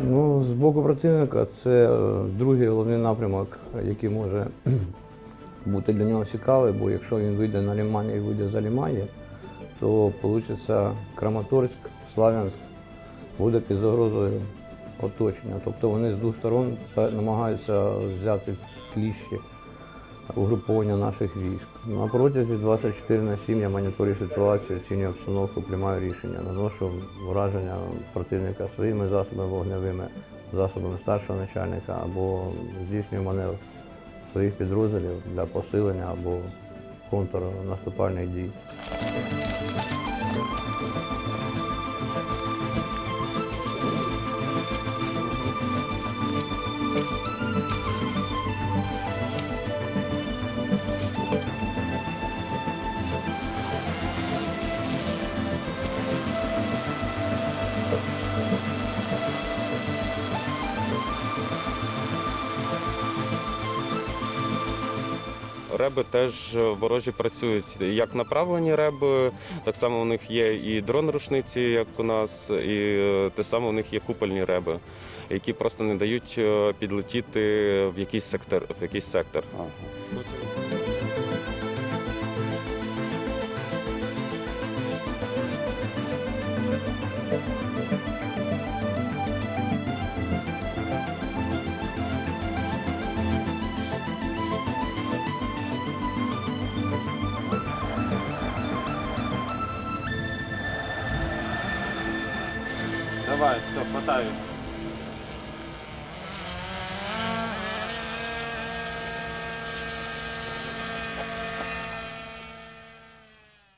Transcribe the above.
Ну, з боку противника це е, другий головний напрямок, який може бути для нього цікавий, бо якщо він вийде на Лімані і вийде за Лімані, то вийде Краматорськ, Славянськ буде під загрозою оточення. Тобто вони з двох сторон намагаються взяти кліщі угруповання наших військ. На протязі 24 на 7 я моніторю ситуацію, оцінюю обстановку, приймаю рішення, наношу враження противника своїми засобами вогневими, засобами старшого начальника або здійснюю маневр своїх підрозділів для посилення або контрнаступальних дій. Реби теж ворожі працюють як направлені реби, так само у них є і дрон-рушниці, як у нас, і е, те саме у них є купольні реби, які просто не дають е, підлетіти в якийсь сектор. В якийсь сектор. Давай, все, хватаю.